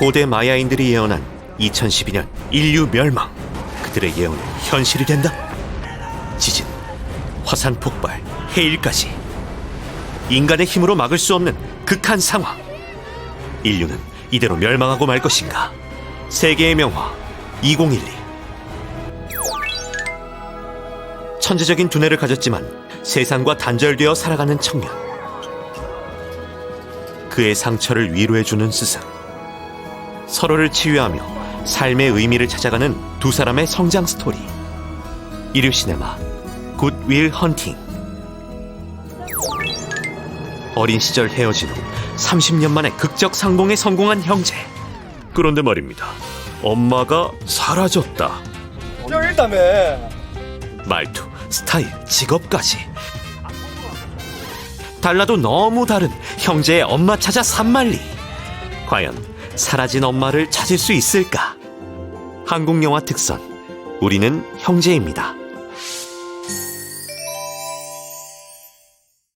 고대 마야인들이 예언한 2012년 인류 멸망. 그들의 예언은 현실이 된다. 지진, 화산 폭발, 해일까지. 인간의 힘으로 막을 수 없는 극한 상황. 인류는 이대로 멸망하고 말 것인가? 세계의 명화 2012. 천재적인 두뇌를 가졌지만 세상과 단절되어 살아가는 청년. 그의 상처를 위로해주는 스승. 서로를 치유하며 삶의 의미를 찾아가는 두 사람의 성장 스토리. 이류 시네마 굿윌 헌팅. 어린 시절 헤어진 후 30년 만에 극적 상봉에 성공한 형제. 그런데 말입니다. 엄마가 사라졌다. 쩔다며 말투, 스타일, 직업까지. 달라도 너무 다른 형제의 엄마 찾아 산만리. 과연 사라진 엄마를 찾을 수 있을까? 한국 영화 특선. 우리는 형제입니다.